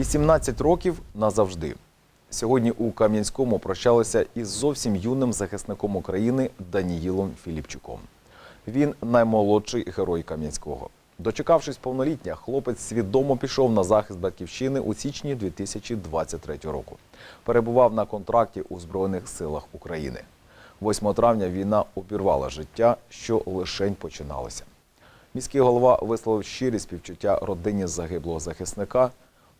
18 років назавжди. Сьогодні у Кам'янському прощалися із зовсім юним захисником України Даніїлом Філіпчуком. Він наймолодший герой Кам'янського. Дочекавшись повноліття, хлопець свідомо пішов на захист батьківщини у січні 2023 року. Перебував на контракті у Збройних силах України. 8 травня війна обірвала життя, що лишень починалося. Міський голова висловив щирі співчуття родині загиблого захисника.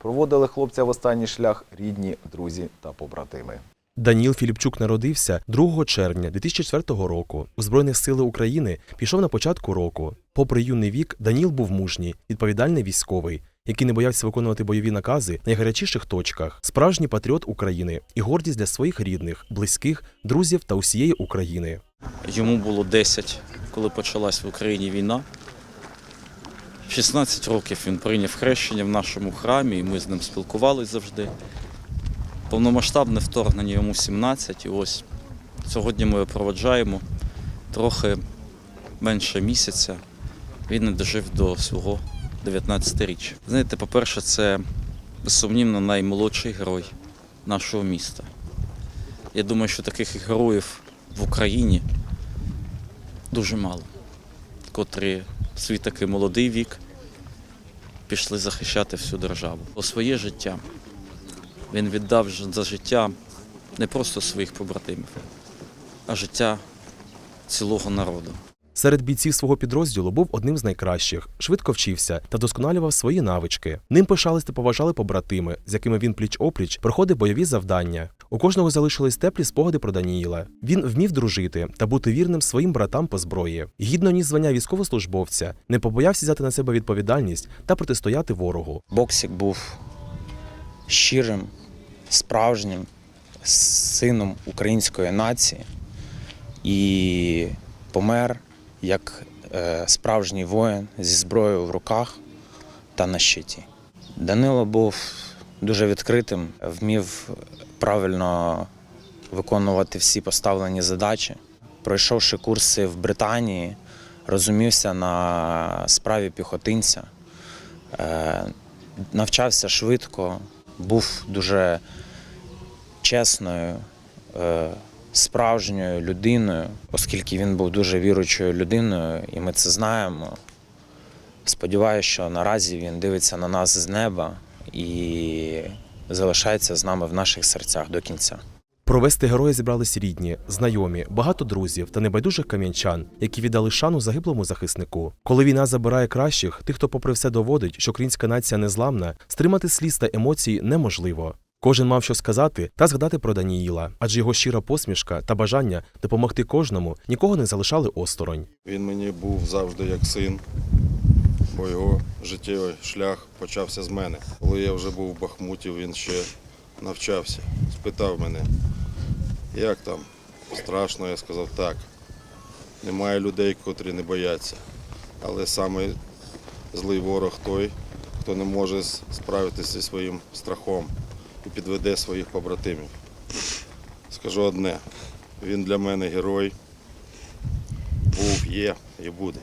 Проводили хлопця в останній шлях рідні, друзі та побратими. Даніл Філіпчук народився 2 червня 2004 року. У Збройних сили України пішов на початку року. Попри юний вік, Даніл був мужній, відповідальний військовий, який не боявся виконувати бойові накази на найгарячіших точках, справжній патріот України і гордість для своїх рідних, близьких, друзів та усієї України. Йому було 10, коли почалась в Україні війна. В 16 років він прийняв хрещення в нашому храмі, і ми з ним спілкувалися завжди. Повномасштабне вторгнення йому 17, і ось сьогодні ми його проводжаємо трохи менше місяця. Він не дожив до свого 19-річчя. Знаєте, по-перше, це безсумнівно наймолодший герой нашого міста. Я думаю, що таких героїв в Україні дуже мало, котрі свій такий молодий вік пішли захищати всю державу. У своє життя він віддав за життя не просто своїх побратимів, а життя цілого народу. Серед бійців свого підрозділу був одним з найкращих, швидко вчився та досконалював свої навички. Ним пишались та поважали побратими, з якими він пліч-опліч проходив бойові завдання. У кожного залишились теплі спогади про Даніїла. Він вмів дружити та бути вірним своїм братам по зброї. Гідно ніс звання військовослужбовця, не побоявся взяти на себе відповідальність та протистояти ворогу. Боксик був щирим, справжнім сином української нації і помер як е, справжній воїн зі зброєю в руках та на щиті. Данило був дуже відкритим, вмів правильно виконувати всі поставлені задачі. Пройшовши курси в Британії, розумівся на справі піхотинця. Е, навчався швидко, був дуже чесною, е, справжньою людиною, оскільки він був дуже віручою людиною, і ми це знаємо. Сподіваюся, що наразі він дивиться на нас з неба і залишається з нами в наших серцях до кінця. Провести героя зібрались рідні, знайомі, багато друзів та небайдужих кам'янчан, які віддали шану загиблому захиснику. Коли війна забирає кращих, тих, хто попри все доводить, що українська нація незламна, стримати сліз та емоцій неможливо. Кожен мав що сказати та згадати про Даніїла, адже його щира посмішка та бажання допомогти кожному нікого не залишали осторонь. Він мені був завжди як син, бо його життєвий шлях почався з мене. Коли я вже був в Бахмуті, він ще навчався. Спитав мене, як там? Страшно, я сказав так. Немає людей, котрі не бояться. Але саме злий ворог той, хто не може справитися зі своїм страхом і підведе своїх побратимів. Скажу одне, він для мене герой, був, є і буде.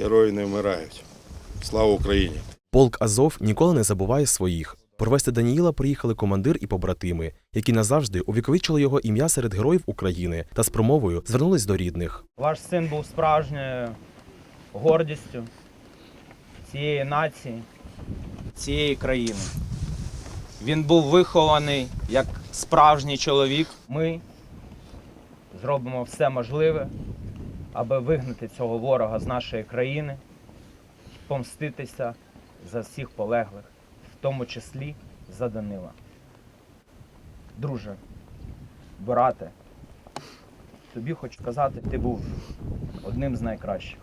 Герої не вмирають. Слава Україні! Полк Азов ніколи не забуває своїх. Провести Даніїла приїхали командир і побратими, які назавжди увіковічили його ім'я серед героїв України та з промовою звернулись до рідних. Ваш син був справжньою гордістю цієї нації, цієї країни. Він був вихований як справжній чоловік. Ми зробимо все можливе, аби вигнати цього ворога з нашої країни, помститися за всіх полеглих, в тому числі за Данила. Друже, брате, тобі хочу сказати, ти був одним з найкращих.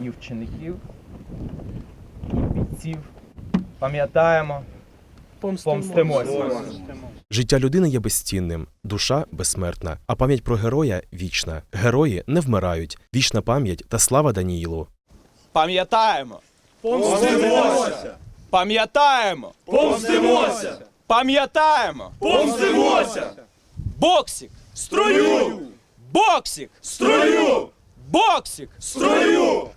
І вчеників, і бійців. Пам'ятаємо, помстимося. Життя людини є безцінним, душа безсмертна, а пам'ять про героя вічна. Герої не вмирають. Вічна пам'ять та слава Даніїлу. Пам'ятаємо! Помстимося! Пам'ятаємо! Помстимося! Пам'ятаємо! Помстимося! Боксик! Строю! Боксик! Строю! Боксик! Строю!